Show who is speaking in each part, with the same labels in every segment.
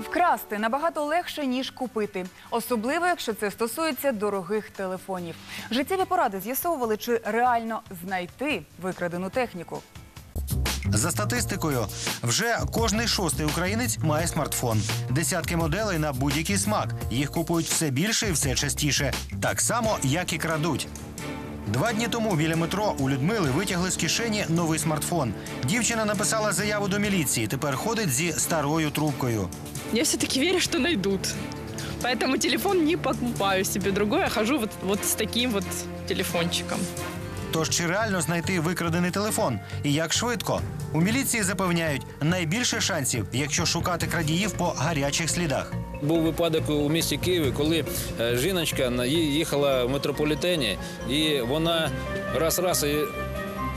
Speaker 1: Вкрасти набагато легше ніж купити, особливо якщо це стосується дорогих телефонів. Життєві поради з'ясовували, чи реально знайти викрадену техніку.
Speaker 2: За статистикою, вже кожний шостий українець має смартфон. Десятки моделей на будь-який смак. Їх купують все більше і все частіше. Так само, як і крадуть. Два дні тому біля метро у Людмили витягли з кишені новий смартфон. Дівчина написала заяву до міліції. Тепер ходить зі старою трубкою.
Speaker 3: Я все-таки верю, что найдут. Поэтому телефон не покупаю себе другой, а хожу вот, вот с таким вот телефончиком.
Speaker 2: Тож чи реально знайти викрадений телефон? І як швидко? У міліції запевняють, найбільше шансів, якщо шукати крадіїв по гарячих слідах.
Speaker 4: Був випадок у місті Києві, коли е, жіночка їхала в метрополітені, і вона раз-раз і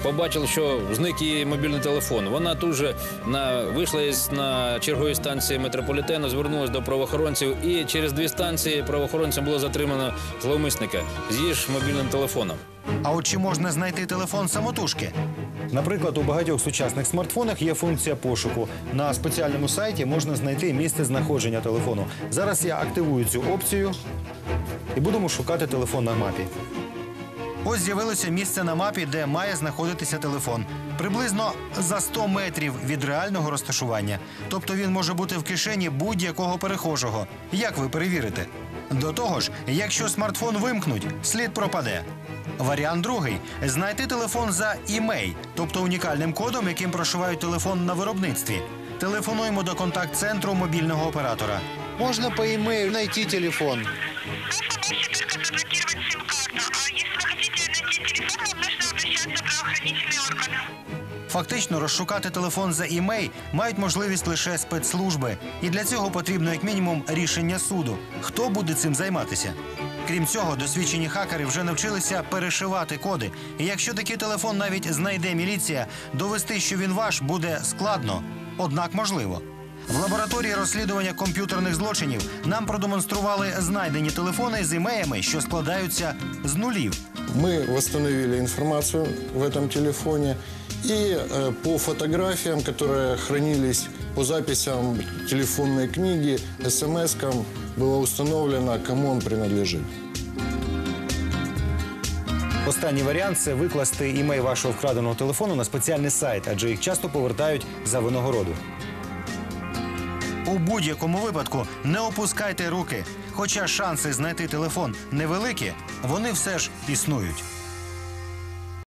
Speaker 4: побачила, що зник її мобільний телефон. Вона тут же на, вийшла із на черговій станції метрополітену, звернулася до правоохоронців, і через дві станції правоохоронцям було затримано зловмисника з її ж мобільним телефоном.
Speaker 2: А от чи можна знайти телефон самотужки? Наприклад, у багатьох сучасних смартфонах є функція пошуку. На спеціальному сайті можна знайти місце знаходження телефону. Зараз я активую цю опцію і будемо шукати телефон на мапі. Ось з'явилося місце на мапі, де має знаходитися телефон. Приблизно за 100 метрів від реального розташування. Тобто він може бути в кишені будь-якого перехожого. Як ви перевірите? До того ж, якщо смартфон вимкнуть, слід пропаде. Варіант другий знайти телефон за імей, тобто унікальним кодом, яким прошивають телефон на виробництві. Телефонуємо до контакт-центру мобільного оператора.
Speaker 5: Можно по имейлу найти телефон.
Speaker 6: Обращаться в.
Speaker 2: Фактично розшукати телефон за імей мають можливість лише спецслужби, і для цього потрібно як мінімум рішення суду. Хто буде цим займатися? Крім цього, досвідчені хакери вже навчилися перешивати коди. І якщо такий телефон навіть знайде міліція, довести, що він ваш, буде складно, однак можливо. В лабораторії розслідування комп'ютерних злочинів нам продемонстрували знайдені телефони з імеями, що складаються з нулів.
Speaker 7: Мы восстановили информацию в этом телефоне и э, по фотографиям, которые хранились по записям телефонной книги, смс-кам было установлено, кому он принадлежит.
Speaker 2: Останній варіант це викласти імей вашого вкраденого телефону на спеціальний сайт, адже їх часто повертають за винагороду. У будь-якому випадку не опускайте руки. Хоча шанси знайти телефон невеликі, вони все ж існують.